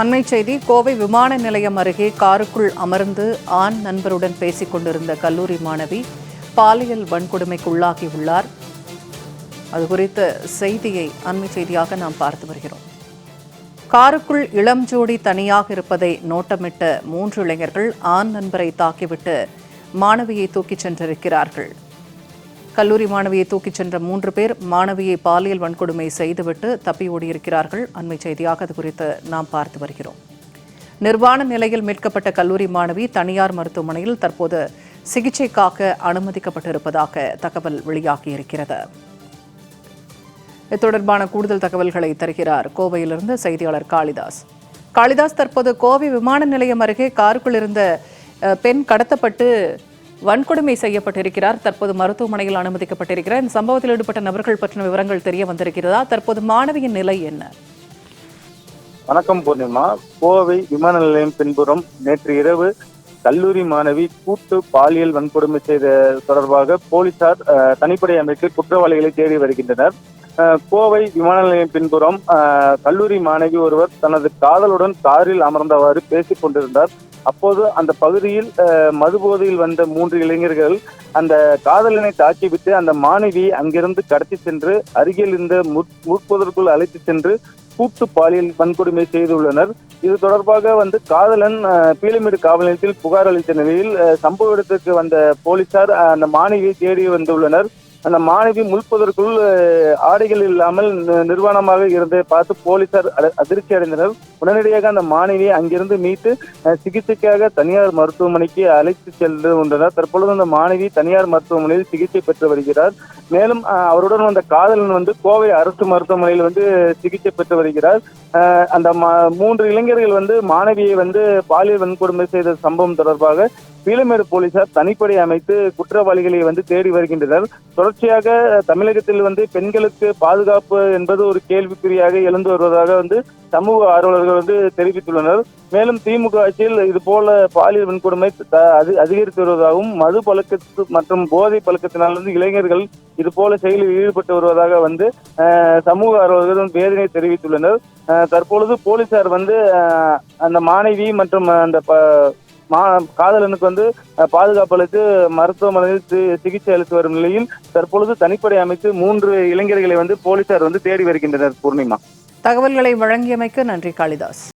அண்மை செய்தி கோவை விமான நிலையம் அருகே காருக்குள் அமர்ந்து ஆண் நண்பருடன் பேசிக் கொண்டிருந்த கல்லூரி மாணவி பாலியல் வன்கொடுமைக்குள்ளாகியுள்ளார் அது குறித்த செய்தியை அண்மை செய்தியாக நாம் பார்த்து வருகிறோம். காருக்குள் இளம் ஜோடி தனியாக இருப்பதை நோட்டமிட்ட மூன்று இளைஞர்கள் ஆண் நண்பரை தாக்கிவிட்டு மாணவியை தூக்கிச் சென்றிருக்கிறார்கள். கல்லூரி மாணவியை தூக்கிச் சென்ற மூன்று பேர் மாணவியை பாலியல் வன்கொடுமை செய்துவிட்டு தப்பி ஓடியிருக்கிறார்கள். அண்மை செய்தியாக அது குறித்து நாம் பார்த்து வருகிறோம். நிர்வாண நிலையில் மீட்கப்பட்ட கல்லூரி மாணவி தனியார் மருத்துவமனையில் தற்போது சிகிச்சைக்காக அனுமதிக்கப்பட்டிருப்பதாக தகவல் வெளியாகியிருக்கிறது. இது தொடர்பான கூடுதல் தகவல்களை தருகிறார் கோவையிலிருந்து செய்தியாளர் காளிதாஸ். காளிதாஸ் தற்போது கோவை விமான நிலையம் அருகே காருக்குள் இருந்த பெண் கடத்தப்பட்டு வன்கொடுமை செய்யப்பட்டிருக்கிறார். தற்போது மருத்துவமனையில் அனுமதிக்கப்பட்டிருக்கிறார். இந்த சம்பவத்தில் ஈடுபட்ட நபர்கள் பற்றின விவரங்கள் தெரிய வந்திருக்கிறதா? தற்போது மாணவியின் நிலை என்ன? வணக்கம் பூர்ணிமா. கோவை விமான நிலையம் பின்புறம் நேற்று இரவு கல்லூரி மாணவி கூட்டு பாலியல் வன்கொடுமை செய்த தொடர்பாக போலீசார் அஹ், தனிப்படை அமைத்து குற்றவாளிகளை தேடி வருகின்றனர். கோவை விமான நிலையம் பின்புறம் கல்லூரி மாணவி ஒருவர் தனது காதலுடன் காரில் அமர்ந்தவாறு பேசிக் கொண்டிருந்தார். அப்போது அந்த பகுதியில் மதுபோதையில் வந்த மூன்று இளைஞர்கள் அந்த காதலனை தாக்கிவிட்டு அந்த மாணவியை அங்கிருந்து கடத்தி சென்று அருகில் இருந்த முற்- அழைத்து சென்று கூட்டு பாலியல் வன்கொடுமை செய்துள்ளனர் இது தொடர்பாக வந்து காதலன் அஹ், காவல் நிலையத்தில் புகார் அளித்த நிலையில் சம்பவ இடத்திற்கு வந்த போலீசார் அந்த மாணவியை தேடி வந்துள்ளனர் அந்த மாணவி முழ்பதற்குள் ஆடைகள் இல்லாமல் நிர்வாணமாக இருந்ததை பார்த்து போலீசார் அதிர்ச்சி அடைந்தனர். உடனடியாக அந்த மாணவியை அங்கிருந்து மீட்டு அஹ், சிகிச்சைக்காக தனியார் மருத்துவமனைக்கு அழைத்து சென்று கொண்டனர். தற்பொழுது அந்த மாணவி தனியார் மருத்துவமனையில் சிகிச்சை பெற்று வருகிறார். மேலும் அவருடன் வந்த காதலன் வந்து கோவை அரசு மருத்துவமனையில் வந்து சிகிச்சை பெற்று வருகிறார். அந்த மூன்று இளைஞர்கள் வந்து மாணவியை வந்து பாலியல் வன்கொடுமை செய்த சம்பவம் தொடர்பாக பீலமேடு போலீசார் தனிப்படை அமைத்து குற்றவாளிகளை வந்து தேடி வருகின்றனர். தொடர்ச்சியாக தமிழகத்தில் வந்து பெண்களுக்கு பாதுகாப்பு என்பது ஒரு கேள்விக்குறியாக எழுந்து வருவதாக வந்து சமூக ஆர்வலர்கள் வந்து தெரிவித்துள்ளனர். மேலும் திமுக ஆட்சியில் இது போல பாலியல் வன்கொடுமை த- அதிகரித்து வருவதாகவும் மது பழக்கத்து மற்றும் போதை பழக்கத்தினால் வந்து இளைஞர்கள் இது போல செயலில் ஈடுபட்டு வருவதாக வந்து சமூக ஆர்வலர்களும் வேதனை தெரிவித்துள்ளனர். தற்பொழுது போலீசார் வந்து அந்த மாணவி மற்றும் அந்த ப- மா காதலனுக்கு வந்து பாதுகாப்பு அளித்து மருத்துவமனையில் சிகிச்சை அளித்து வரும் நிலையில் தற்பொழுது தனிப்படை அமைத்து மூன்று இளைஞர்களை வந்து போலீசார் வந்து தேடி வருகின்றனர். பூர்ணிமா. தகவல்களை வழங்கியமைக்கு நன்றி காளிதாஸ்.